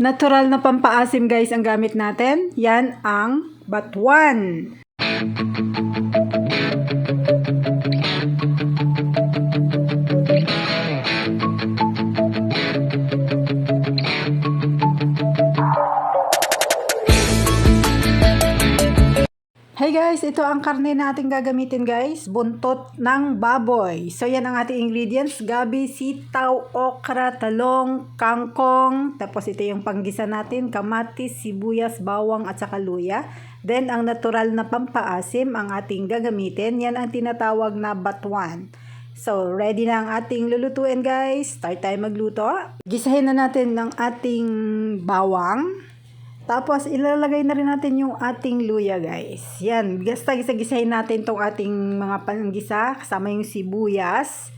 Natural na pampaasim guys ang gamit natin. Yan ang batuan. Hey guys, ito ang karne natin gagamitin guys. Buntot ng baboy. So yan ang ating ingredients. Gabi, sitaw, okra, talong, kangkong. Tapos ito yung panggisa natin. Kamatis, sibuyas, bawang at saka luya. Then ang natural na pampaasim ang ating gagamitin. Yan ang tinatawag na batuan. So, ready na ang ating lulutuin guys. Start tayo magluto. Gisahin na natin ng ating bawang. Tapos, ilalagay na rin natin yung ating luya, guys. Yan, basta gisa-gisahin natin tong ating mga panggisa, kasama yung sibuyas.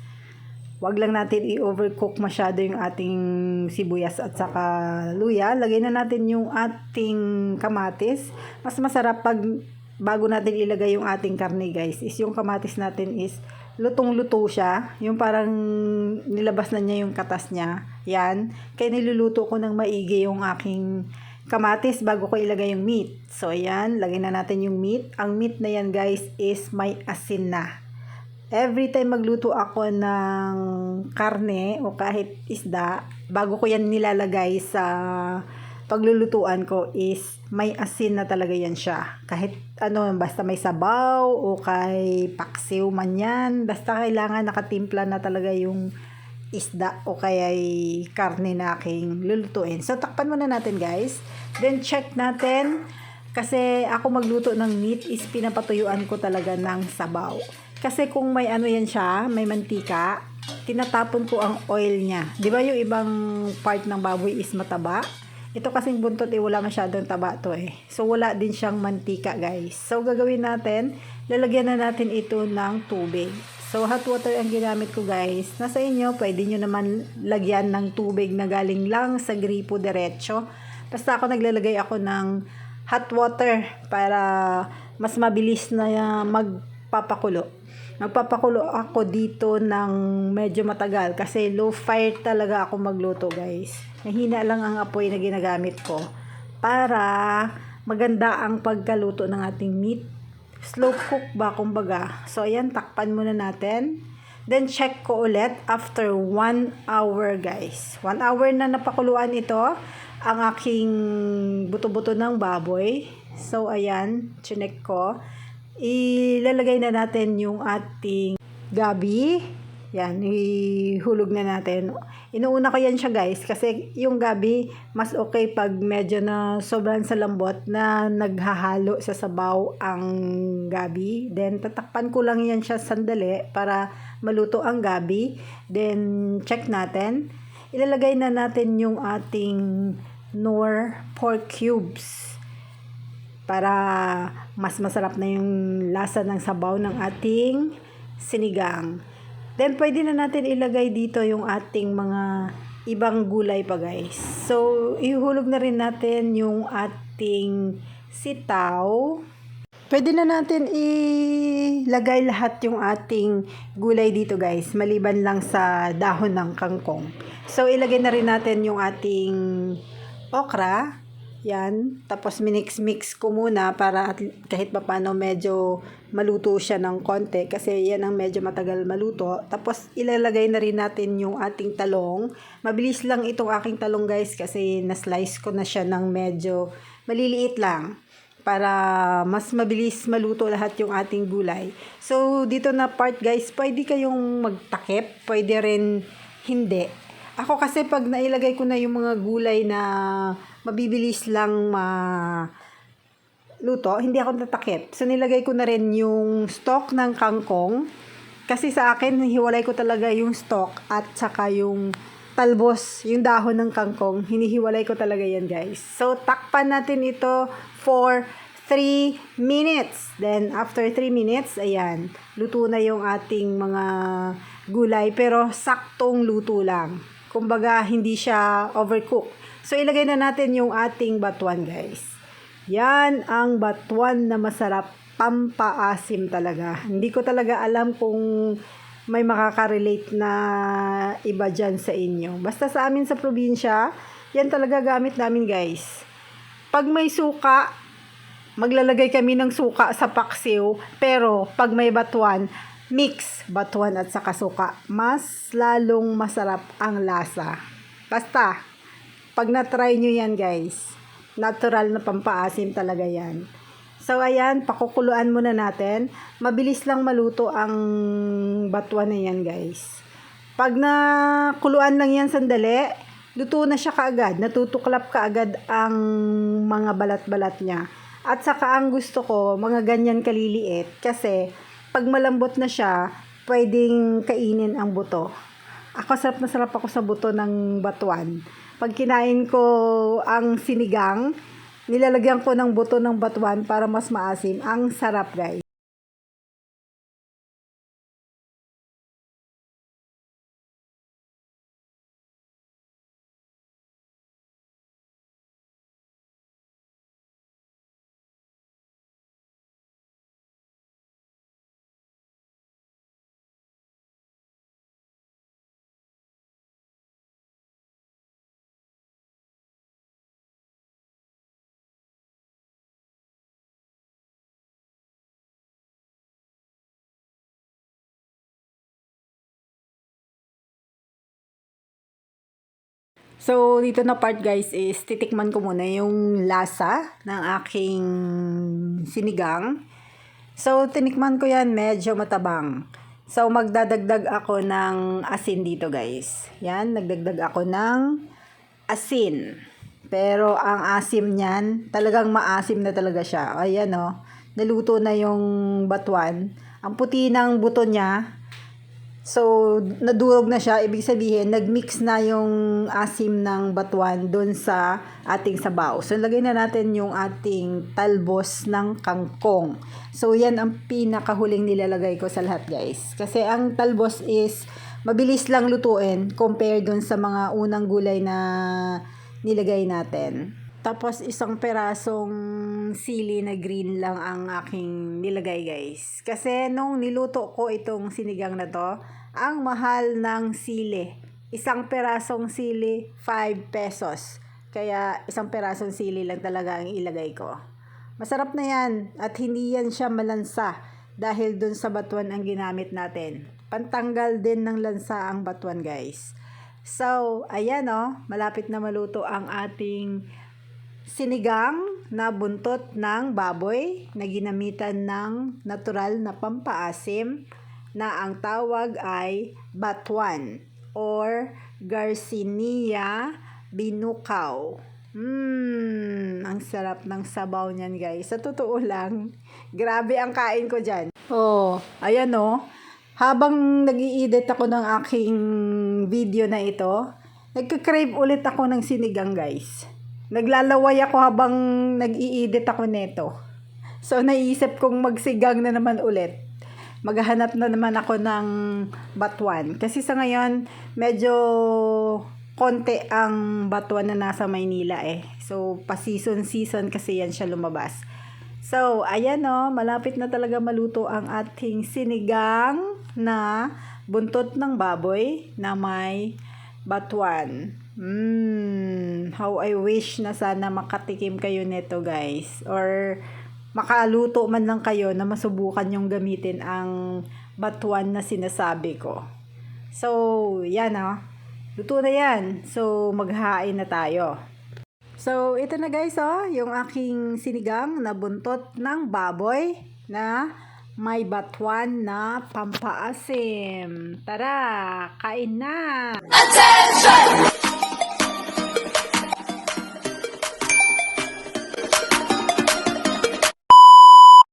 Huwag lang natin i-overcook masyado yung ating sibuyas at saka luya. Lagay na natin yung ating kamatis. Mas masarap pag bago natin ilagay yung ating karne, guys, is yung kamatis natin is lutong-luto siya. Yung parang nilabas na niya yung katas niya. Yan. Kaya niluluto ko ng maigi yung aking kamatis bago ko ilagay yung meat. So, ayan, lagay na natin yung meat. Ang meat na yan, guys, is may asin na. Every time magluto ako ng karne o kahit isda, bago ko yan nilalagay sa paglulutuan ko is may asin na talaga yan siya. Kahit ano, basta may sabaw o kay paksiw man yan, basta kailangan nakatimpla na talaga yung isda o kaya karne na aking lulutuin. So, takpan muna natin guys. Then, check natin. Kasi ako magluto ng meat is pinapatuyuan ko talaga ng sabaw. Kasi kung may ano yan siya, may mantika, tinatapon ko ang oil niya. Di ba yung ibang part ng baboy is mataba? Ito kasing buntot eh, wala masyadong taba to eh. So, wala din siyang mantika guys. So, gagawin natin, lalagyan na natin ito ng tubig. So, hot water ang ginamit ko guys. Nasa inyo, pwede nyo naman lagyan ng tubig na galing lang sa gripo diretso. Basta ako naglalagay ako ng hot water para mas mabilis na magpapakulo. Magpapakulo ako dito ng medyo matagal kasi low fire talaga ako magluto guys. Mahina lang ang apoy na ginagamit ko para maganda ang pagkaluto ng ating meat slow cook ba kumbaga. So ayan, takpan muna natin. Then check ko ulit after 1 hour guys. 1 hour na napakuluan ito ang aking buto-buto ng baboy. So ayan, chinek ko. Ilalagay na natin yung ating gabi. Yan, ihulog na natin. Inuuna ko yan siya guys kasi yung gabi mas okay pag medyo na sobrang sa lambot na naghahalo sa sabaw ang gabi. Then tatakpan ko lang yan siya sandali para maluto ang gabi. Then check natin. Ilalagay na natin yung ating nor pork cubes para mas masarap na yung lasa ng sabaw ng ating sinigang. Then, pwede na natin ilagay dito yung ating mga ibang gulay pa guys. So, ihulog na rin natin yung ating sitaw. Pwede na natin ilagay lahat yung ating gulay dito guys, maliban lang sa dahon ng kangkong. So, ilagay na rin natin yung ating okra. Yan. Tapos minix-mix ko muna para at kahit pa paano medyo maluto siya ng konti kasi yan ang medyo matagal maluto. Tapos ilalagay na rin natin yung ating talong. Mabilis lang itong aking talong guys kasi na-slice ko na siya ng medyo maliliit lang para mas mabilis maluto lahat yung ating gulay. So dito na part guys, pwede kayong magtakip, pwede rin hindi. Ako kasi pag nailagay ko na yung mga gulay na mabibilis lang ma luto, hindi ako tatakip. So, nilagay ko na rin yung stock ng kangkong. Kasi sa akin, hiwalay ko talaga yung stock at saka yung talbos, yung dahon ng kangkong. Hinihiwalay ko talaga yan, guys. So, takpan natin ito for 3 minutes. Then, after 3 minutes, ayan, luto na yung ating mga gulay. Pero, saktong luto lang. Kumbaga, hindi siya overcook. So, ilagay na natin yung ating batuan, guys. Yan ang batuan na masarap pampaasim talaga. Hindi ko talaga alam kung may makaka-relate na iba dyan sa inyo. Basta sa amin sa probinsya, Yan talaga gamit namin guys. Pag may suka, maglalagay kami ng suka sa paksiw. Pero pag may batuan, mix batuan at saka suka. Mas lalong masarap ang lasa. Basta, pag na-try nyo yan guys, natural na pampaasim talaga yan. So ayan, pakukuluan muna natin. Mabilis lang maluto ang batuan na yan guys. Pag nakuluan lang yan sandali, luto na siya kaagad. Natutuklap kaagad ang mga balat-balat niya. At saka ang gusto ko, mga ganyan kaliliit. Kasi pag malambot na siya, pwedeng kainin ang buto. Ako sarap na sarap ako sa buto ng batuan. Pag kinain ko ang sinigang, nilalagyan ko ng buto ng batuan para mas maasim. Ang sarap guys. So, dito na part guys is titikman ko muna yung lasa ng aking sinigang. So, tinikman ko yan medyo matabang. So, magdadagdag ako ng asin dito guys. Yan, nagdagdag ako ng asin. Pero ang asim niyan, talagang maasim na talaga siya. Ayan o, naluto na yung batuan. Ang puti ng buto niya, So, nadurog na siya. Ibig sabihin, nagmix na yung asim ng batuan doon sa ating sabaw. So, lagay na natin yung ating talbos ng kangkong. So, yan ang pinakahuling nilalagay ko sa lahat, guys. Kasi ang talbos is mabilis lang lutuin compare doon sa mga unang gulay na nilagay natin. Tapos isang perasong sili na green lang ang aking nilagay guys. Kasi nung niluto ko itong sinigang na to, ang mahal ng sili. Isang perasong sili, 5 pesos. Kaya isang perasong sili lang talaga ang ilagay ko. Masarap na yan at hindi yan siya malansa dahil dun sa batuan ang ginamit natin. Pantanggal din ng lansa ang batuan guys. So, ayan o, malapit na maluto ang ating sinigang na buntot ng baboy na ginamitan ng natural na pampaasim na ang tawag ay batuan or Garcinia binukaw. Mmm, ang sarap ng sabaw niyan guys. Sa totoo lang, grabe ang kain ko dyan. Oh, ayan oh. Habang nag edit ako ng aking video na ito, nagka-crave ulit ako ng sinigang guys. Naglalaway ako habang nag-i-edit ako neto. So, naisip kong magsigang na naman ulit. Maghahanap na naman ako ng batuan. Kasi sa ngayon, medyo konti ang batuan na nasa Maynila eh. So, pa-season-season kasi yan siya lumabas. So, ayan o, malapit na talaga maluto ang ating sinigang na buntot ng baboy na may batuan. Mmm, how I wish na sana makatikim kayo nito guys. Or makaluto man lang kayo na masubukan yung gamitin ang batuan na sinasabi ko. So, yan ah. Luto na yan. So, maghain na tayo. So, ito na guys oh, yung aking sinigang na buntot ng baboy na may batuan na pampaasim. Tara, kain na!